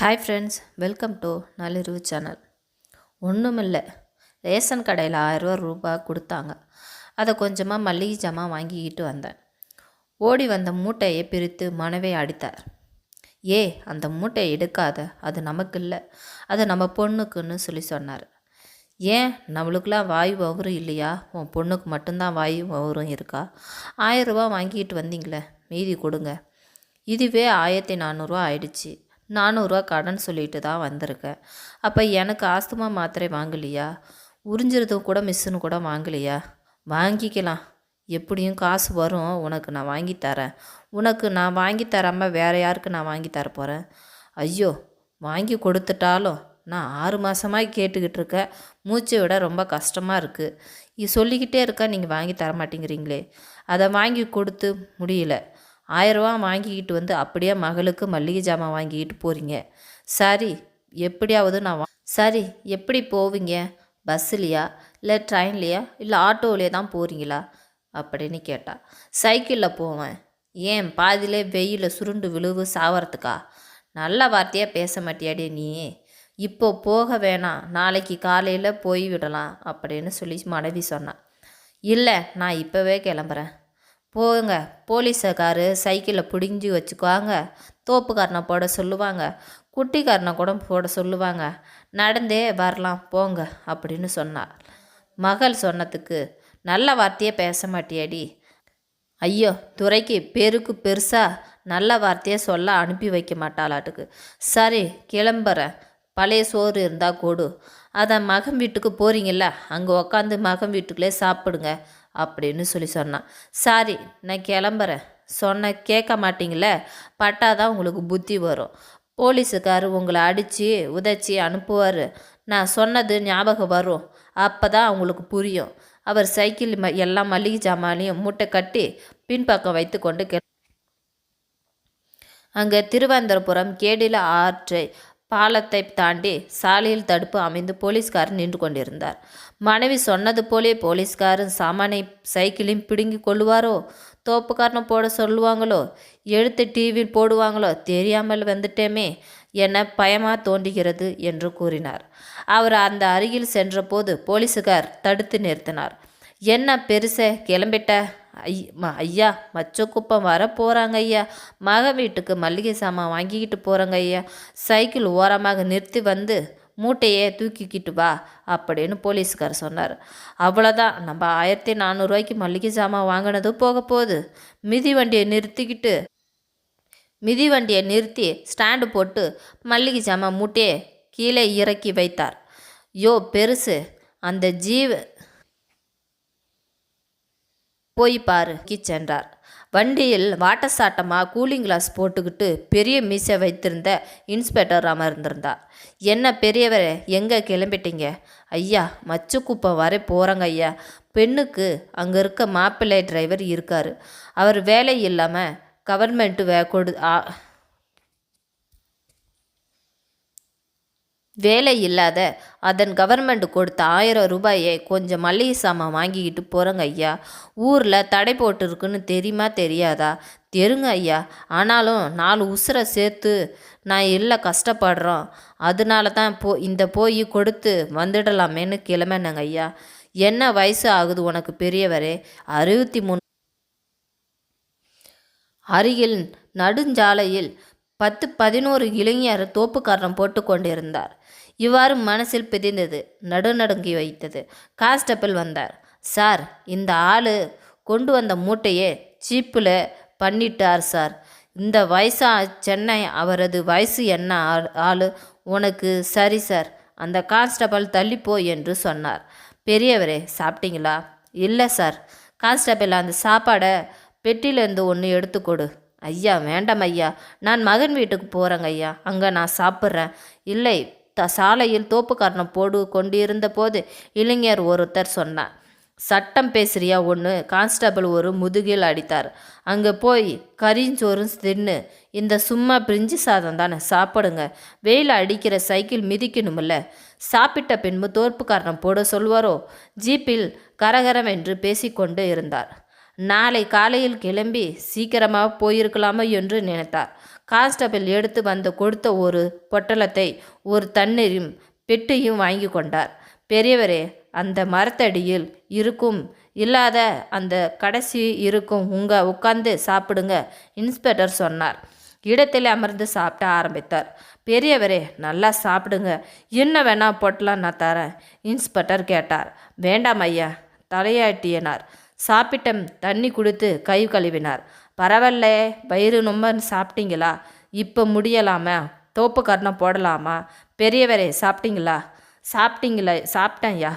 Hi friends welcome to நள்ளிரவு channel ஒன்றுமில்லை ration கடையில் ஆயிரரூவா ரூபாய் கொடுத்தாங்க. அதை கொஞ்சமாக மல்லிகை ஜாமான் வாங்கிக்கிட்டு வந்தேன். ஓடி வந்த மூட்டையை பிரித்து மனைவி அடித்தார். ஏ அந்த மூட்டையை எடுக்காத. அது நமக்கு இல்லை அது நம்ம பொண்ணுக்குன்னு சொல்லி சொன்னார். ஏன்? நம்மளுக்கெல்லாம் வாயு வவுரும் இல்லையா? உன் பொண்ணுக்கு மட்டும்தான் வாயு வவரும் இருக்கா? ஆயிரரூபா வாங்கிட்டு வந்தீங்களே. மீதி கொடுங்க. இதுவே ஆயிரத்தி நானூறுரூவா ஆயிடுச்சு. நானூறுரூவா கடன் சொல்லிட்டு தான் வந்திருக்கேன் அப்போ எனக்கு ஆஸ்துமா மாத்திரை வாங்கலையா? உறிஞ்சிறதும் கூட மிஸ்ஸுன்னு கூட வாங்கலையா? வாங்கிக்கலாம். எப்படியும் காசு வரும். உனக்கு நான் வாங்கி தரேன். உனக்கு நான் வாங்கி தராமல் வேறு யாருக்கு நான் வாங்கி தர போகிறேன் ஐயோ வாங்கி கொடுத்துட்டாலும் நான் ஆறு மாதமாக கேட்டுக்கிட்டு இருக்கேன் மூச்சை விட ரொம்ப கஷ்டமாக இருக்குது இது சொல்லிக்கிட்டே இருக்கா நீங்கள் வாங்கி தர மாட்டேங்கிறீங்களே. அதை வாங்கி கொடுத்து முடியல. ஆயிரரூவா வாங்கிக்கிட்டு வந்து அப்படியே மகளுக்கு மல்லிகை ஜாமான் வாங்கிக்கிட்டு போகிறீங்க சரி எப்படியாவது நான் சரி எப்படி போவீங்க? பஸ்ஸுலையா இல்லை ட்ரெயின்லையா இல்லை ஆட்டோவிலே தான் போகிறீங்களா அப்படின்னு கேட்டா. சைக்கிளில் போவேன். ஏன் பாதியிலே வெயிலில் சுருண்டு விழுவு சாவறதுக்கா? நல்ல வார்த்தையாக பேச மாட்டியாடி நீ. இப்போ போக வேணாம். நாளைக்கு காலையில் போய் விடலாம் அப்படின்னு சொல்லி மனைவி சொன்னான் இல்லை நான் இப்போவே கிளம்புறேன். போங்க போலீஸக்காரு சைக்கிளை பிடிஞ்சி வச்சுக்குவாங்க. தோப்புக்காரனை போட சொல்லுவாங்க. குட்டிக்காரனை கூட போட சொல்லுவாங்க. நடந்தே வரலாம் போங்க அப்படின்னு சொன்னார். மகள் சொன்னதுக்கு நல்ல வார்த்தையே பேச மாட்டியாடி. ஐயோ துறைக்கு பெருக்கு பெருசாக நல்ல வார்த்தையை சொல்ல அனுப்பி வைக்க மாட்டாளாட்டுக்கு. சரி கிளம்புறேன். பழைய சோறு இருந்தால் கொடு. அதை மகன் வீட்டுக்கு போகிறீங்கள அங்கே உக்காந்து மகன் வீட்டுக்குள்ளே சாப்பிடுங்க. அப்படின்னு சொல்லி சொன்னான். சாரி நான் கிளம்புறேன். சொன்ன கேட்க மாட்டீங்களே? பட்டாதான் உங்களுக்கு புத்தி வரும். போலீஸுக்கார் உங்களை அடித்து உதைச்சி அனுப்புவார். நான் சொன்னது ஞாபகம் வரும். அப்போ தான் அவங்களுக்கு புரியும். அவர் சைக்கிள் ம எல்லா மளிகை ஜாமானையும் மூட்டை கட்டி பின்பக்கம் வைத்து கொண்டு கெ அங்கே திருவனந்தபுரம் கேடில ஆற்றை பாலத்தை தாண்டி சாலையில் தடுப்பு அமைந்து போலீஸ்காரர் நின்று கொண்டிருந்தார். மனைவி சொன்னது போலே போலீஸ்காரன் சாமானை சைக்கிளையும் பிடுங்கி கொள்ளுவாரோ? தோப்புக்காரனை போட சொல்லுவாங்களோ? எடுத்து டிவியில் போடுவாங்களோ? தெரியாமல் வந்துட்டேமே என பயமாக தோன்றுகிறது என்று கூறினார். அவர் அந்த அருகில் சென்றபோது போலீஸுக்கார் தடுத்து நிறுத்தினார். என்ன பெருச கிளம்பிட்ட? ஐயா ம ஐயா மச்சக்குப்பம் வர போகிறாங்க ஐயா. மக வீட்டுக்கு மல்லிகை சாமான் வாங்கிக்கிட்டு போகிறாங்க ஐயா. சைக்கிள் ஓரமாக நிறுத்தி வந்து மூட்டையே தூக்கிக்கிட்டு வா அப்படின்னு போலீஸ்கார் சொன்னார். அவ்வளோதான் நம்ம ஆயிரத்தி நானூறுரூவாய்க்கு மல்லிகை சாமான் வாங்கினது போக போகுது. மிதி வண்டியை நிறுத்திக்கிட்டு மிதி வண்டியை நிறுத்தி ஸ்டாண்டு போட்டு மல்லிகை சாமான் மூட்டையை கீழே இறக்கி வைத்தார். யோ பெருசு அந்த ஜீவ போய் பாரு சென்றார். வண்டியில் வாட்டசாட்டமாக கூலிங் கிளாஸ் போட்டுக்கிட்டு பெரிய மீசை வைத்திருந்த இன்ஸ்பெக்டர் அமர்ந்திருந்தார் என்ன பெரியவரே எங்கே கிளம்பிட்டீங்க? ஐயா மச்சுக்குப்பம் வரை போகிறங்க ஐயா. பெண்ணுக்கு அங்கே இருக்க மாப்பிள்ளை டிரைவர் இருக்கார். அவர் வேலை இல்லாமல் கவர்மெண்ட்டு வே கொடு வேலை இல்லாத அதன் கவர்மெண்ட் கொடுத்த ஆயிரம் ரூபாயை கொஞ்சம் மளிகை சாமான் வாங்கிக்கிட்டு போகிறேங்க ஐயா. ஊரில் தடை போட்டுருக்குன்னு தெரியுமா தெரியாதா? தெருங்க ஐயா. ஆனாலும் நாலு உசுரை சேர்த்து நான் இல்லை கஷ்டப்படுறோம். அதனால தான் போ இந்த போய் கொடுத்து வந்துடலாமேன்னு கிளம்பினேங்க ஐயா. என்ன வயசு ஆகுது உனக்கு பெரியவரே? அறுபத்தி மூணு. அருகில் நடுஞ்சாலையில் பத்து பதினோரு இளைஞர் தோப்புக்காரன் போட்டு கொண்டிருந்தார். இவ்வாறு மனசில் பிதிந்தது நடுநடுங்கி வைத்தது. கான்ஸ்டபிள் வந்தார். சார் இந்த ஆள் கொண்டு வந்த மூட்டையே சீப்பில் பண்ணிட்டார் சார். இந்த வயசா சென்னை அவரது வயசு என்ன ஆள் உனக்கு சரி சார். அந்த கான்ஸ்டபிள் தள்ளிப்போ என்று சொன்னார். பெரியவரே சாப்பிட்டீங்களா? இல்லை சார். கான்ஸ்டபிள் அந்த சாப்பாடை பெட்டியிலேருந்து ஒன்று எடுத்து கொடு. ஐயா வேண்டாம் ஐயா. நான் மகன் வீட்டுக்கு போகிறேங்க ஐயா. அங்கே நான் சாப்பிட்றேன். இல்லை த சாலையில் தோப்புக்காரனை போடு கொண்டிருந்த போது இளைஞர் ஒருத்தர் சொன்னார் சட்டம் பேசுறியா ஒன்று கான்ஸ்டபிள் ஒரு முதுகில் அடித்தார். அங்கே போய் கரிஞ்சோறும் தின்னு. இந்த சும்மா பிரிஞ்சு சாதம் தானே சாப்பிடுங்க. வெயில் அடிக்கிற சைக்கிள் மிதிக்கணுமில்ல சாப்பிட்ட பின்பு தோற்புக்காரனை போட சொல்வாரோ? ஜீப்பில் கரகரம் என்று பேசிக்கொண்டு இருந்தார். நாளை காலையில் கிளம்பி சீக்கிரமாக போயிருக்கலாமோ என்று நினைத்தார். கான்ஸ்டபிள் எடுத்து வந்து கொடுத்த ஒரு பொட்டலத்தை ஒரு தண்ணீரும் பெட்டியும் வாங்கி கொண்டார். பெரியவரே அந்த மரத்தடியில் இருக்கும் இல்லாத அந்த கடைசி இருக்கும் உங்க உட்காந்து சாப்பிடுங்க இன்ஸ்பெக்டர் சொன்னார். இடத்தில் அமர்ந்து சாப்பிட ஆரம்பித்தார். பெரியவரே நல்லா சாப்பிடுங்க என்ன வேணா பொட்டலாம் நான் தரேன் இன்ஸ்பெக்டர் கேட்டார். வேண்டாம் ஐயா தலையாட்டியனார் சாப்பிட்டம் தண்ணி கொடுத்து கை கழுவினார். பரவாயில்ல வயிறு ரொம்ப சாப்பிட்டீங்களா? இப்போ முடியலாமா? தோப்பு கர்ணம் போடலாமா? பெரியவரே சாப்பிட்டீங்களா? சாப்பிட்டீங்களா சாப்பிட்டேன் ஐயா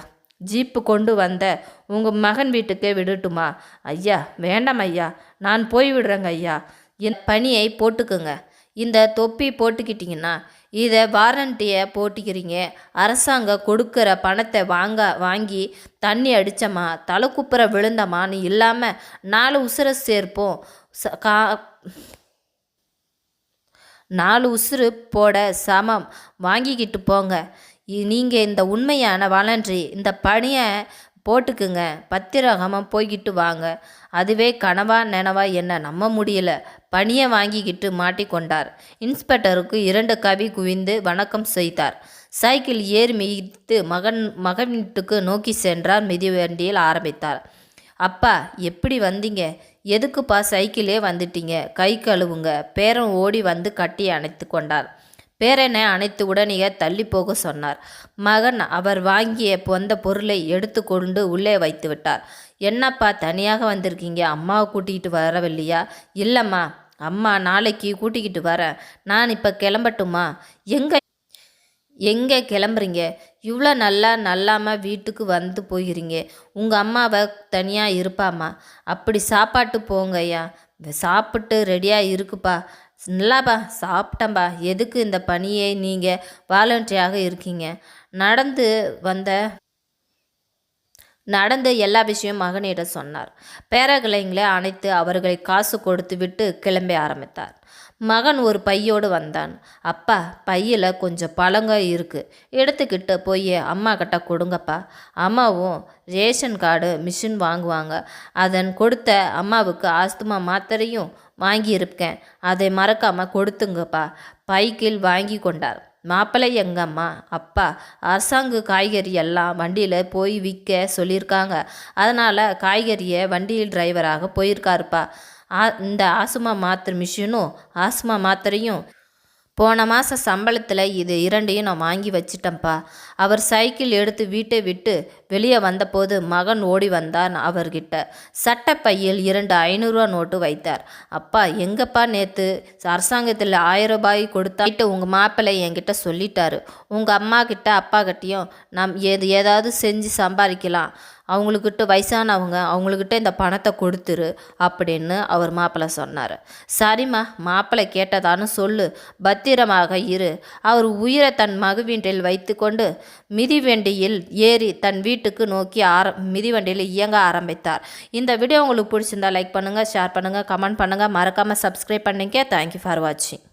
ஜீப்பு கொண்டு வந்த உங்கள் மகன் வீட்டுக்கே விடட்டுமா? ஐயா வேண்டாம் ஐயா. நான் போய் விடுறேங்க ஐயா. என் பணியை போட்டுக்குங்க. இந்த தொப்பி போட்டுக்கிட்டிங்கன்னா இதை வாரண்டியை போட்டிக்கிறீங்க. அரசாங்கம் கொடுக்குற பணத்தை வாங்க வாங்கி தண்ணி அடித்தமா தலை குப்புற விழுந்தமான்னு இல்லாமல் நாலு உசுரை சேர்ப்போம். ச கா நாலு உசுறு போட சமம். வாங்கிக்கிட்டு போங்க. நீங்கள் இந்த உண்மையான வாலன்றி இந்த பணியை போட்டுக்குங்க. பத்திரகமாக போய்கிட்டு வாங்க. அதுவே கனவா நினவா என்ன நம்ப முடியல. பணியை வாங்கிக்கிட்டு மாட்டிக்கொண்டார் இன்ஸ்பெக்டருக்கு இரண்டு கவி குவிந்து வணக்கம் செய்தார். சைக்கிள் ஏறி மிதித்து மகன் மகன் வீட்டுக்கு நோக்கி சென்றார் மிதிவண்டியில் ஆரம்பித்தார். அப்பா எப்படி வந்தீங்க? எதுக்குப்பா சைக்கிளே வந்துட்டீங்க? கை கழுவுங்க. பேரன் ஓடி வந்து கட்டி அணைத்து கொண்டார். பேரனை அனைத்து உடனே தள்ளி போக சொன்னார். மகன் அவர் வாங்கிய வந்த பொருளை எடுத்து கொண்டு உள்ளே வைத்து விட்டார். என்னப்பா தனியாக வந்திருக்கீங்க? அம்மாவை கூட்டிகிட்டு வரவில்லையா? இல்லைம்மா அம்மா நாளைக்கு கூட்டிக்கிட்டு வரேன் நான் இப்போ கிளம்பட்டுமா? எங்கே எங்கே கிளம்புறீங்க? இவ்வளோ நல்லா நல்லாமல் வீட்டுக்கு வந்து போகிறீங்க உங்கள் அம்மாவை தனியாக இருப்பாம்மா. அப்படி சாப்பாட்டு போங்க ஐயா சாப்பிட்டு ரெடியாக இருக்குப்பா. நல்லாப்பா சாப்பிட்டம்பா எதுக்கு இந்த பணியை நீங்கள் வாலண்டியாக இருக்கீங்க? நடந்து வந்த நடந்து எல்லா விஷயம் மகனிடம் சொன்னார். பேரகிளைங்களை அணைத்து அவர்களை காசு கொடுத்து விட்டு கிளம்ப ஆரம்பித்தார். மகன் ஒரு பையோடு வந்தான். அப்பா பையில் கொஞ்சம் பழங்க இருக்குது எடுத்துக்கிட்டு போய் அம்மா கிட்ட கொடுங்கப்பா. அம்மாவும் ரேஷன் கார்டு மிஷின் வாங்குவாங்க. அதன் கொடுத்த அம்மாவுக்கு ஆஸ்துமா மாத்திரையும் வாங்கியிருக்கேன். அதை மறக்காமல் கொடுத்துங்கப்பா. பைக்கில் வாங்கி கொண்டார். மாப்பிள்ளை எங்கம்மா? அப்பா அரசாங்க காய்கறி எல்லாம் வண்டியில் போய் விற்க சொல்லியிருக்காங்க. அதனால் காய்கறியை வண்டியில் டிரைவராக போயிருக்காருப்பா. ஆ இந்த ஆசுமா மாத்திரை மிஷினும் ஆஸ்மா மாத்திரையும் போன மாத சம்பளத்தில் இது இரண்டையும் நான் வாங்கி வச்சிட்டேன்ப்பா. அவர் சைக்கிள் எடுத்து வீட்டை விட்டு வெளியே வந்தபோது மகன் ஓடி வந்தான் அவர்கிட்ட. சட்டப்பையில் இரண்டு ஐநூறுரூவா நோட்டு வைத்தார். அப்பா எங்கப்பா நேற்று அரசாங்கத்தில் ஆயிரம் ரூபாய் கொடுத்தாட்டு உங்கள் மாப்பிள்ளை என்கிட்ட சொல்லிட்டாரு. உங்கள் அம்மா கிட்ட அப்பா கிட்டேயும் நம் ஏது ஏதாவது செஞ்சு சம்பாதிக்கலாம். அவங்களுக்கிட்ட வயசானவங்க அவங்களுக்கிட்ட இந்த பணத்தை கொடுத்துரு அப்படின்னு அவர் மாப்பிள்ளை சொன்னார். சரிம்மா மாப்பிள்ளை கேட்டதான்னு சொல்லு. பத்திரமாக இரு. அவர் உயிரை தன் மகுவீன்றில் வைத்து கொண்டு மிதிவண்டியில் ஏறி தன் வீட்டு வீட்டுக்கு நோக்கி ஆர மிதிவண்டியில் இயங்க ஆரம்பித்தார். இந்த வீடியோ உங்களுக்கு பிடிச்சிருந்தா லைக் பண்ணுங்கள் ஷேர் பண்ணுங்கள் கமெண்ட் பண்ணுங்கள் மறக்காமல் சப்ஸ்கிரைப் பண்ணிக்க தேங்க்யூ ஃபார் வாட்சிங்